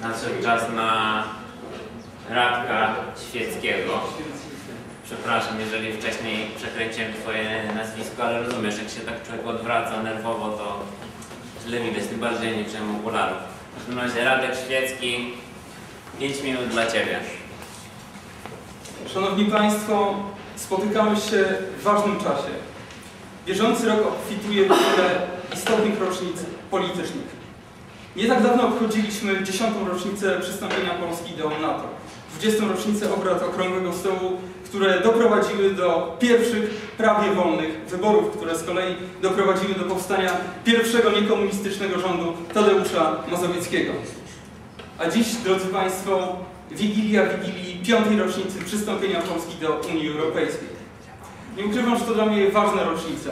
nadszedł czas na Radka Świeckiego. Przepraszam, jeżeli wcześniej przekręciłem twoje nazwisko, ale rozumiesz, jak się tak człowiek odwraca nerwowo, to źle widać, tym bardziej nie wziąłem okularów. W każdym razie Radek Świecki, 5 minut dla Ciebie. Szanowni Państwo, spotykamy się w ważnym czasie. Bieżący rok obfituje w wiele istotnych rocznic politycznych. Nie tak dawno obchodziliśmy dziesiątą rocznicę przystąpienia Polski do NATO. 20. rocznicę obrad Okrągłego Stołu, które doprowadziły do pierwszych prawie wolnych wyborów, które z kolei doprowadziły do powstania pierwszego niekomunistycznego rządu Tadeusza Mazowieckiego. A dziś, drodzy Państwo, Wigilia Wigilii piątej rocznicy przystąpienia Polski do Unii Europejskiej. Nie ukrywam, że to dla mnie ważna rocznica.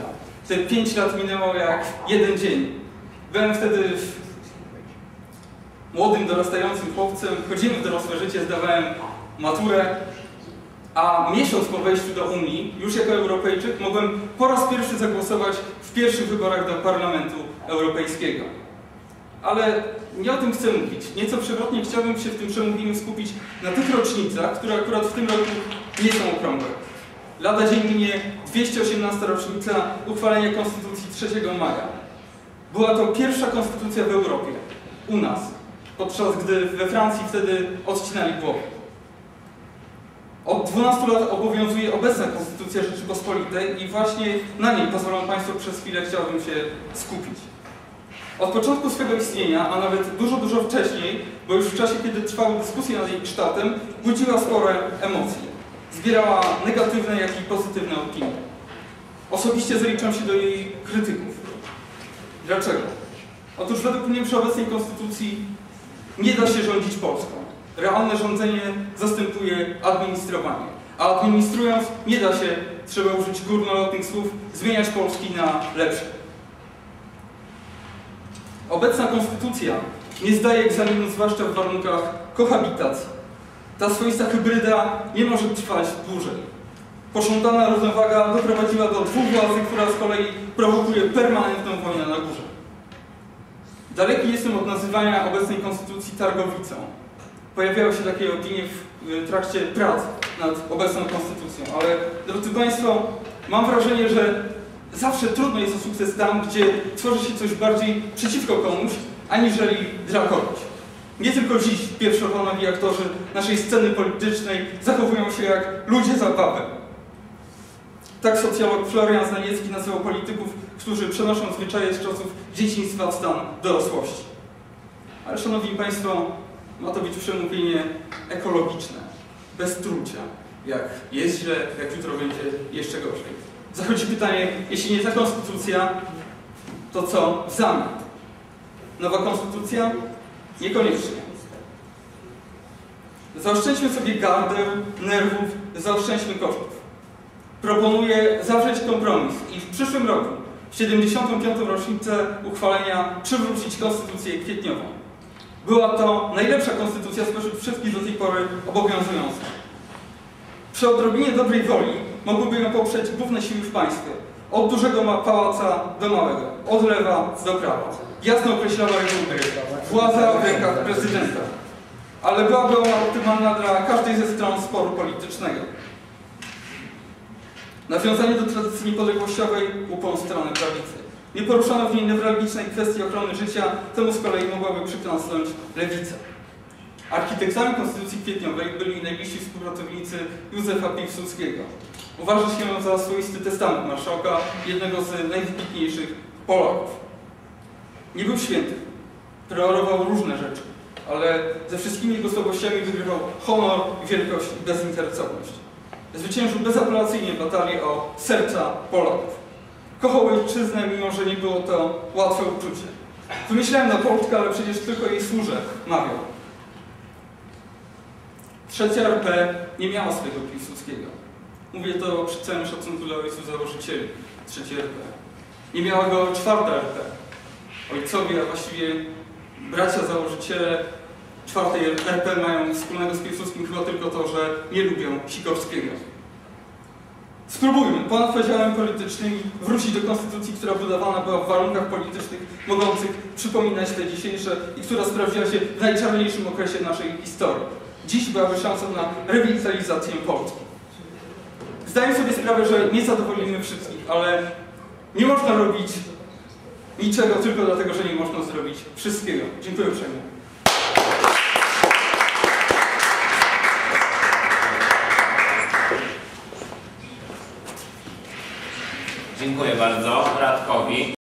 Te pięć lat minęło jak jeden dzień. Byłem wtedy młodym, dorastającym chłopcem, chodziłem w dorosłe życie, zdawałem maturę, a miesiąc po wejściu do Unii, już jako Europejczyk, mogłem po raz pierwszy zagłosować w pierwszych wyborach do Parlamentu Europejskiego. Ale nie o tym chcę mówić. Nieco przewrotnie chciałbym się w tym przemówieniu skupić na tych rocznicach, które akurat w tym roku nie są okrągłe. Lada dzień minie 218. rocznica uchwalenia Konstytucji 3 maja. Była to pierwsza konstytucja w Europie, u nas, podczas gdy we Francji wtedy odcinali głowy. Od 12 lat obowiązuje obecna Konstytucja Rzeczypospolitej i właśnie na niej pozwolą Państwo przez chwilę chciałbym się skupić. Od początku swego istnienia, a nawet dużo, dużo wcześniej, bo już w czasie, kiedy trwały dyskusje nad jej kształtem, budziła spore emocje. Zbierała negatywne, jak i pozytywne opinie. Osobiście zaliczam się do jej krytyków. Dlaczego? Otóż według mnie przy obecnej konstytucji nie da się rządzić Polską. Realne rządzenie zastępuje administrowanie. A administrując nie da się, trzeba użyć górnolotnych słów, zmieniać Polski na lepsze. Obecna konstytucja nie zdaje egzaminu, zwłaszcza w warunkach kohabitacji. Ta swoista hybryda nie może trwać dłużej. Pożądana równowaga doprowadziła do dwóch władzy, która z kolei prowokuje permanentną wojnę na górze. Daleki jestem od nazywania obecnej konstytucji targowicą. Pojawiały się takie opinie w trakcie prac nad obecną konstytucją, ale drodzy Państwo, mam wrażenie, że zawsze trudno jest o sukces tam, gdzie tworzy się coś bardziej przeciwko komuś, aniżeli dla kogoś. Nie tylko dziś pierwszoplanowi aktorzy naszej sceny politycznej zachowują się jak ludzie zabawę. Tak socjolog Florian Znaniecki nazywał polityków, którzy przenoszą zwyczaje z czasów dzieciństwa w stan dorosłości. Ale szanowni Państwo, ma to być przemówienie ekologiczne, bez trucia. Jak jest źle, jak jutro będzie jeszcze gorzej. Zachodzi pytanie, jeśli nie ta konstytucja, to co w zamian? Nowa konstytucja? Niekoniecznie. Zaoszczędźmy sobie gardeł, nerwów, zaoszczędźmy kosztów. Proponuję zawrzeć kompromis i w przyszłym roku, w 75. rocznicę uchwalenia, przywrócić konstytucję kwietniową. Była to najlepsza konstytucja spośród wszystkich do tej pory obowiązujących. Przy odrobinie dobrej woli mogłyby ją poprzeć główne siły w państwie. Od dużego pałaca do małego, od lewa do prawa. Jasno określała reguły gry. Władza w rękach prezydenta. Ale byłaby ona optymalna dla każdej ze stron sporu politycznego. Nawiązanie do tradycji niepodległościowej upą strony prawicy. Nie poruszano w niej newralgicznej kwestii ochrony życia, temu z kolei mogłaby przykląsnąć lewica. Architektami Konstytucji Kwietniowej byli najbliżsi współpracownicy Józefa Piłsudskiego. Uważa się za swoisty testament marszałka, jednego z najwybitniejszych Polaków. Nie był święty, preorował różne rzeczy, ale ze wszystkimi jego słabościami wygrywał honor, wielkość i bezinteresowność. Zwyciężył bezapelacyjnie w batalii o serca Polaków. Kochał ojczyznę, mimo że nie było to łatwe uczucie. Wymyślałem na Polskę, ale przecież tylko jej służę, mawiał. Trzecia RP nie miała swojego Piłsudskiego. Mówię to przy całym szacunku dla ojców założycieli trzeciej RP. Nie miała go czwarta RP. Ojcowie, a właściwie bracia założyciele czwartej RP mają wspólnego z Piłsudskim chyba tylko to, że nie lubią Sikorskiego. Spróbujmy ponad podziałami politycznymi wrócić do konstytucji, która budowana była w warunkach politycznych mogących przypominać te dzisiejsze i która sprawdziła się w najczarniejszym okresie naszej historii. Dziś byłaby szansą na rewitalizację Polski. Zdaję sobie sprawę, że nie zadowolimy wszystkich, ale nie można robić niczego tylko dlatego, że nie można zrobić wszystkiego. Dziękuję uprzejmie. Dziękuję bardzo Radkowi.